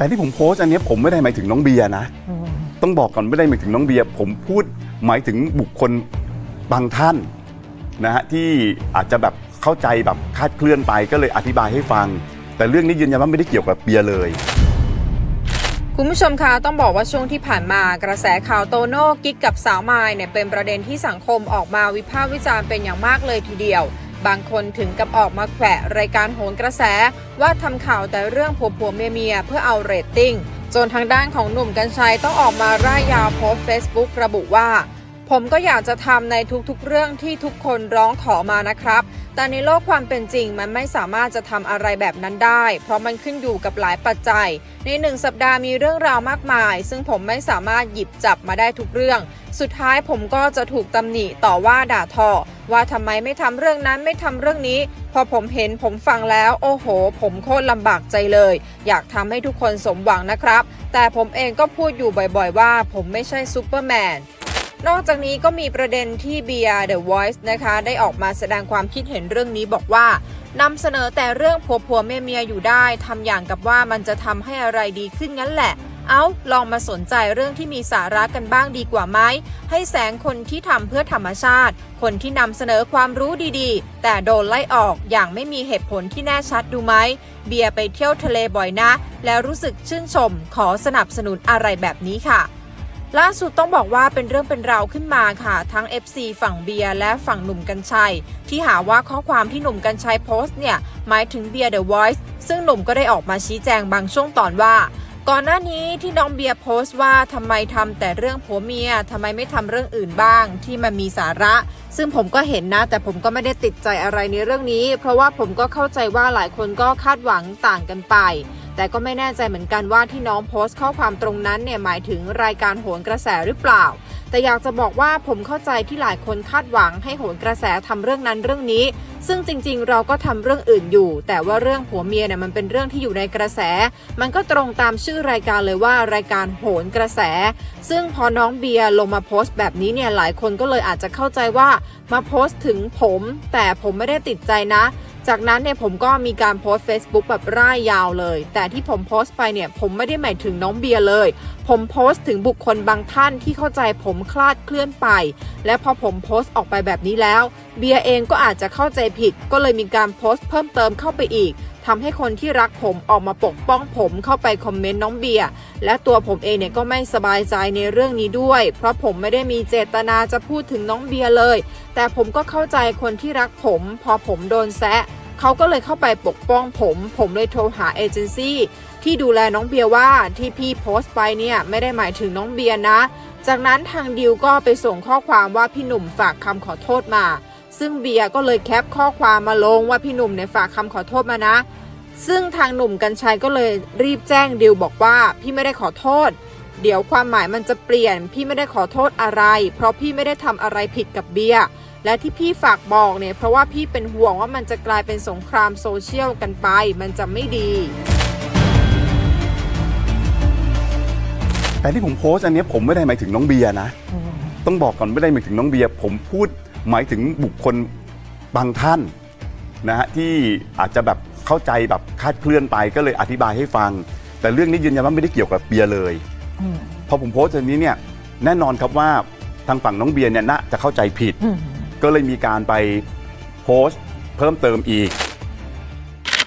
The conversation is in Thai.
แต่ที่ผมโพสต์อันเนี้ยผมไม่ได้หมายถึงน้องเบียร์นะ ต้องบอกก่อนไม่ได้หมายถึงน้องเบียร์ผมพูดหมายถึงบุคคลบางท่านนะฮะที่อาจจะแบบเข้าใจแบบคลาดเคลื่อนไปก็เลยอธิบายให้ฟัง แต่เรื่องนี้ยืนยันว่าไม่ได้เกี่ยวกับเบียร์เลย คุณผู้ชมคะต้องบอกว่าช่วงที่ผ่านมากระแสข่าวโตโน่กิ๊กกับสาวมายเนี่ยเป็นประเด็นที่สังคมออกมาวิพากษ์วิจารณ์เป็นอย่างมากเลยทีเดียว บางคนถึงกับออกมาแขวะรายการโหนกระแส ว่าทำข่าวแต่เรื่องผัวผัวเมียเมียเพื่อเอาเรตติ้งจนทางด้านของหนุ่มกัญชัยต้องออกมาร่ายยาวโพสเฟซบุ๊กระบุว่า ผมก็อยากจะทำในทุกๆเรื่องที่ทุกคนร้องขอมานะครับ แต่ในโลกความเป็นจริงมันไม่สามารถจะทำอะไรแบบนั้นได้ เพราะมันขึ้นอยู่กับหลายปัจจัย ในหนึ่งสัปดาห์มีเรื่องราวมากมาย ซึ่งผมไม่สามารถหยิบจับมาได้ทุกเรื่อง สุดท้ายผมก็จะถูกตำหนิต่อว่าด่าทอ ว่าทำไมไม่ทำเรื่องนั้นไม่ทำเรื่องนี้ พอผมเห็นผมฟังแล้ว โอ้โห ผมโคตรลำบากใจเลย อยากทำให้ทุกคนสมหวังนะครับ แต่ผมเองก็พูดอยู่บ่อยๆ ว่า ผมไม่ใช่ซูเปอร์แมนนอกจากนี้ก็มีประเด็นที่เบียร์ The Voice นะคะ ได้ออกมาแสดงความคิดเห็นเรื่องนี้บอกว่านำเสนอแต่เรื่องผัวผัวเมียเมียอยู่ได้ทำอย่างกับว่ามันจะทำให้อะไรดีขึ้นงั้นแหละ เอาลองมาสนใจเรื่องที่มีสาระกันบ้างดีกว่าไหม ให้แสงคนที่ทำเพื่อธรรมชาติ คนที่นำเสนอความรู้ดีๆ แต่โดนไล่ออกอย่างไม่มีเหตุผลที่แน่ชัดดูไหม เบียร์ไปเที่ยวทะเลบ่อยนะ แล้วรู้สึกชื่นชม ขอสนับสนุนอะไรแบบนี้ค่ะล่าสุดต้องบอกว่าเป็นเรื่องเป็นราวขึ้นมาค่ะ ทั้ง FC ฝั่งเบียร์และฝั่งหนุ่มกัญชัย ที่หาว่าข้อความที่หนุ่มกัญชัยโพสต์เนี่ย หมายถึงเบียร์ The Voice ซึ่งหนุ่มก็ได้ออกมาชี้แจงบางช่วงตอนว่า ก่อนหน้านี้ที่น้องเบียร์โพสต์ว่าทำไมทำแต่เรื่องผัวเมียทำไมไม่ทำเรื่องอื่นบ้าง ที่มันมีสาระ ซึ่งผมก็เห็นนะ แต่ผมก็ไม่ได้ติดใจอะไรในเรื่องนี้ เพราะว่าผมก็เข้าใจว่าหลายคนก็คาดหวังต่างกันไป แต่ก็ไม่แน่ใจเหมือนกันว่าที่น้องโพสต์ข้อความตรงนั้นเนี่ยหมายถึงรายการโหนกระแสหรือเปล่า แต่อยากจะบอกว่าผมเข้าใจที่หลายคนคาดหวังให้โหนกระแสทำเรื่องนั้นเรื่องนี้ ซึ่งจริงๆ เราก็ทำเรื่องอื่นอยู่ แต่ว่าเรื่องผัวเมียเนี่ยมันเป็นเรื่องที่อยู่ในกระแส มันก็ตรงตามชื่อรายการเลยว่ารายการโหนกระแส ซึ่งพอน้องเบียร์ลงมาโพสต์แบบนี้เนี่ยหลายคนก็เลยอาจจะเข้าใจว่ามาโพสต์ถึงผม แต่ผมไม่ได้ติดใจนะ จากนั้นเนี่ยผมก็มีการโพสต์ Facebook แบบร่ายยาวเลย แต่ที่ผมโพสต์ไปเนี่ยผมไม่ได้หมายถึงน้องเบียร์เลย ผมโพสต์ถึงบุคคลบางท่านที่เข้าใจผมคลาดเคลื่อนไป และพอผมโพสต์ออกไปแบบนี้แล้ว เบียร์เองก็อาจจะเข้าใจผิด ก็เลยมีการโพสต์เพิ่มเติมเข้าไปอีก ทำให้คนที่รักผมออกมาปกป้องผมเข้าไปคอมเมนต์น้องเบียร์และตัวผมเองเนี่ยก็ไม่สบายใจในเรื่องนี้ด้วย เพราะผมไม่ได้มีเจตนาจะพูดถึงน้องเบียร์เลย แต่ผมก็เข้าใจคนที่รักผม พอผมโดนแซะเขาก็เลยเข้าไปปกป้องผม ผมเลยโทรหาเอเจนซี่ที่ดูแลน้องเบียร์ว่าที่พี่โพสต์ไปเนี่ยไม่ได้หมายถึงน้องเบียร์นะ จากนั้นทางดิวก็ไปส่งข้อความว่าพี่หนุ่มฝากคำขอโทษมา ซึ่งเบียร์ก็เลยแคปข้อความมาลงว่าพี่หนุ่มเนี่ยฝากคำขอโทษมานะ ซึ่งทางหนุ่มกัญชัยก็เลยรีบแจ้งดิวบอกว่าพี่ไม่ได้ขอโทษ เดี๋ยวความหมายมันจะเปลี่ยน พี่ไม่ได้ขอโทษอะไร เพราะพี่ไม่ได้ทำอะไรผิดกับเบียร์และที่พี่ฝากบอกเนี่ยเพราะว่าพี่เป็นห่วงว่ามันจะกลายเป็นสงครามโซเชียลกันไป มันจะไม่ดี แต่ที่ผมโพสต์อันนี้ผมไม่ได้หมายถึงน้องเบียร์นะ ต้องบอกก่อนไม่ได้หมายถึงน้องเบียร์ผมพูดหมายถึงบุคคลบางท่านนะฮะที่อาจจะแบบ เข้าใจแบบคลาดเคลื่อนไปก็เลยอธิบายให้ฟัง แต่เรื่องนี้ยืนยันว่าไม่ได้เกี่ยวกับเบียร์เลยพอผมโพสต์อันนี้เนี่ยแน่นอนครับว่าทางฝั่งน้องเบียร์เนี่ยน่าจะเข้าใจผิด ก็เลยมีการไปโพสต์เพิ่มเติมอีก